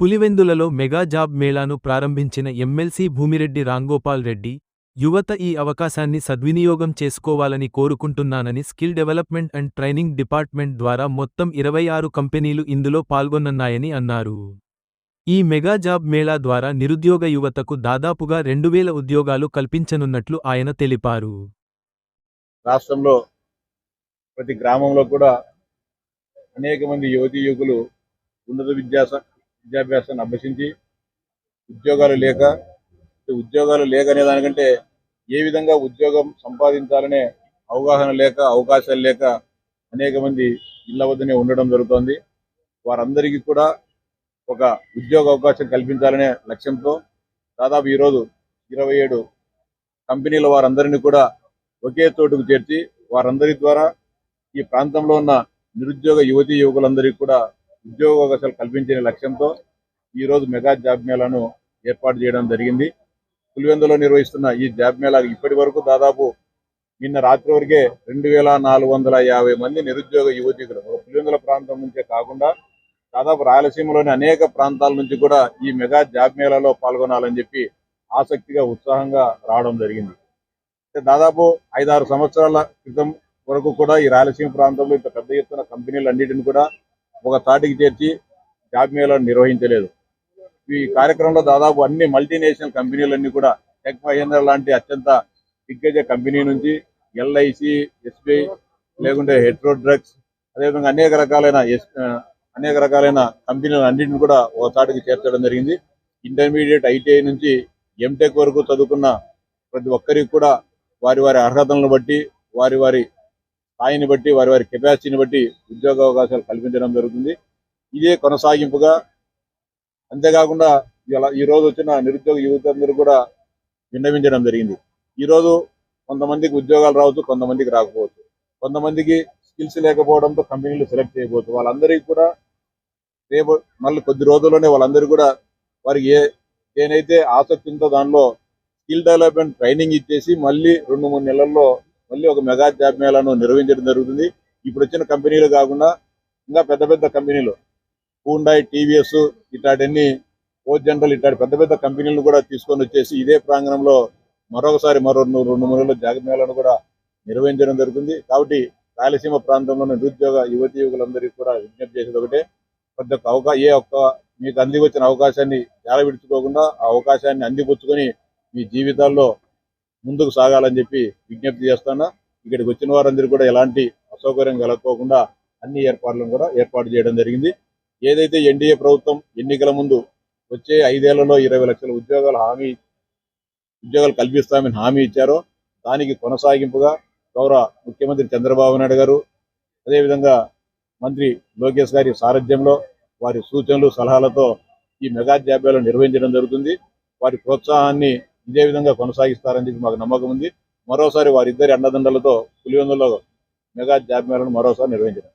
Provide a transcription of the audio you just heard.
పులివెందులలో mega job మేళాను ప్రారంభించిన MLC Bhumireddy Ramgopal Reddy యువత ఈ అవకాశాన్ని సద్వినియోగం చేసుకోవాలని కోరుకుంటున్నానని skill development and training department ద్వారా మొత్తం ఇరవై ఆరు కంపెనీలు ఇందులో పాల్గొనన్నాయని అన్నారు. ఈ మెగా జాబ్ మేళా ద్వారా నిరుద్యోగ యువతకు దాదాపుగా రెండు వేల ఉద్యోగాలు కల్పించనున్నట్లు ఆయన తెలిపారు. రాష్ట్రంలో ప్రతి గ్రామంలో కూడా అనేక మంది యువతీ యువకులు ఉన్నత విద్యా విద్యాభ్యాసాన్ని అభ్యసించి ఉద్యోగాలు లేక ఉద్యోగాలు లేక అనే దానికంటే ఏ విధంగా ఉద్యోగం సంపాదించాలనే అవగాహన లేక అవకాశాలు లేక అనేక మంది ఇళ్ళ వద్దనే ఉండడం జరుగుతోంది. వారందరికీ కూడా ఒక ఉద్యోగ అవకాశం కల్పించాలనే లక్ష్యంతో దాదాపు ఈరోజు ఇరవై ఏడు కంపెనీల వారందరినీ కూడా ఒకే చోటుకు చేర్చి వారందరి ద్వారా ఈ ప్రాంతంలో ఉన్న నిరుద్యోగ యువతీ యువకులందరికీ కూడా ఉద్యోగ అవకాశాలు కల్పించే లక్ష్యంతో ఈ రోజు మెగా జాబ్ మేళాను ఏర్పాటు చేయడం జరిగింది. పులివెందులో నిర్వహిస్తున్న ఈ జాబ్ మేళా ఇప్పటి వరకు దాదాపు నిన్న రాత్రి వరకే రెండు వేల నాలుగు వందల యాభై మంది నిరుద్యోగ యువతికులు పులివెందుల ప్రాంతం నుంచే కాకుండా దాదాపు రాయలసీమలోని అనేక ప్రాంతాల నుంచి కూడా ఈ మెగా జాబ్ మేళాలో పాల్గొనాలని చెప్పి ఆసక్తిగా ఉత్సాహంగా రావడం జరిగింది. దాదాపు ఐదారు సంవత్సరాల క్రితం వరకు కూడా ఈ రాయలసీమ ప్రాంతంలో ఇంత పెద్ద ఎత్తున కంపెనీలు అన్నిటిని కూడా ఒక తాటికి చేర్చి జాబ్ మేళాను నిర్వహించలేదు. ఈ కార్యక్రమంలో దాదాపు అన్ని మల్టీనేషనల్ కంపెనీలన్నీ కూడా టెక్ మహేంద్ర లాంటి అత్యంత దిగ్గజ కంపెనీ నుంచి ఎల్ఐసి ఎస్బీఐ లేకుంటే హెట్రో డ్రగ్స్ అదేవిధంగా అనేక రకాలైన అనేక రకాలైన కంపెనీలు అన్నింటిని కూడా ఒక తాటికి చేర్చడం జరిగింది. ఇంటర్మీడియట్ ఐటీఐ నుంచి ఎంటెక్ వరకు చదువుకున్న ప్రతి ఒక్కరికి కూడా వారి వారి అర్హతలను బట్టి వారి వారి స్థాయిని బట్టి వారి వారి కెపాసిటీని బట్టి ఉద్యోగ అవకాశాలు కల్పించడం జరుగుతుంది. ఇదే కొనసాగింపుగా అంతేకాకుండా ఇలా ఈ రోజు వచ్చిన నిరుద్యోగ యువత అందరూ కూడా విన్నవించడం జరిగింది. ఈ రోజు కొంతమందికి ఉద్యోగాలు రావచ్చు కొంతమందికి రాకపోవచ్చు. కొంతమందికి స్కిల్స్ లేకపోవడంతో కంపెనీలు సెలెక్ట్ చేయకపోవచ్చు. వాళ్ళందరికీ కూడా రేపు మళ్ళీ కొద్ది రోజుల్లోనే వాళ్ళందరూ కూడా వారికి ఏ ఏనైతే ఆసక్తి ఉందో దానిలో స్కిల్ డెవలప్మెంట్ ట్రైనింగ్ ఇచ్చేసి మళ్ళీ రెండు మూడు నెలల్లో మళ్ళీ ఒక మెగా జాబ్ మేళాను నిర్వహించడం జరుగుతుంది. ఇప్పుడు వచ్చిన కంపెనీలు కాకుండా ఇంకా పెద్ద పెద్ద కంపెనీలు హూండాయ్ టీవీఎస్ ఇట్లాంటివన్నీ ఓ జనరల్ ఇట్లాంటి పెద్ద పెద్ద కంపెనీలను కూడా తీసుకొని వచ్చేసి ఇదే ప్రాంగణంలో మరొకసారి మరో రెండు రెండు మూడు జాబ్ మేళాను కూడా నిర్వహించడం జరుగుతుంది. కాబట్టి రాయలసీమ ప్రాంతంలో నిరుద్యోగ యువతి యువకులందరికీ కూడా విజ్ఞప్తి చేసేది ఒకటే. ప్రతి ఒక్క అవకాశం ఏ ఒక్క మీకు అంది వచ్చిన అవకాశాన్ని చాలా విడుచుకోకుండా ఆ అవకాశాన్ని అందిపుచ్చుకొని మీ జీవితాల్లో ముందుకు సాగాలని చెప్పి విజ్ఞప్తి చేస్తున్నా. ఇక్కడికి వచ్చిన వారందరూ కూడా ఎలాంటి అసౌకర్యం కలగకోకుండా అన్ని ఏర్పాట్లను కూడా ఏర్పాటు చేయడం జరిగింది. ఏదైతే ఎన్డీఏ ప్రభుత్వం ఎన్నికల ముందు వచ్చే ఐదేళ్ళలో ఇరవై లక్షల ఉద్యోగాలు హామీ ఉద్యోగాలు కల్పిస్తామని హామీ ఇచ్చారో దానికి కొనసాగింపుగా గౌరవ ముఖ్యమంత్రి చంద్రబాబు నాయుడు గారు అదేవిధంగా మంత్రి లోకేష్ గారి సారథ్యంలో వారి సూచనలు సలహాలతో ఈ మెగా జాబ్యాలు నిర్వహించడం జరుగుతుంది. వారి ప్రోత్సాహాన్ని ఇదే విధంగా కొనసాగిస్తారని చెప్పి మాకు నమ్మకం ఉంది. మరోసారి వారిద్దరి అండదండలతో పులివెందులో మెగా జాబ్ మేళను మరోసారి నిర్వహించడం.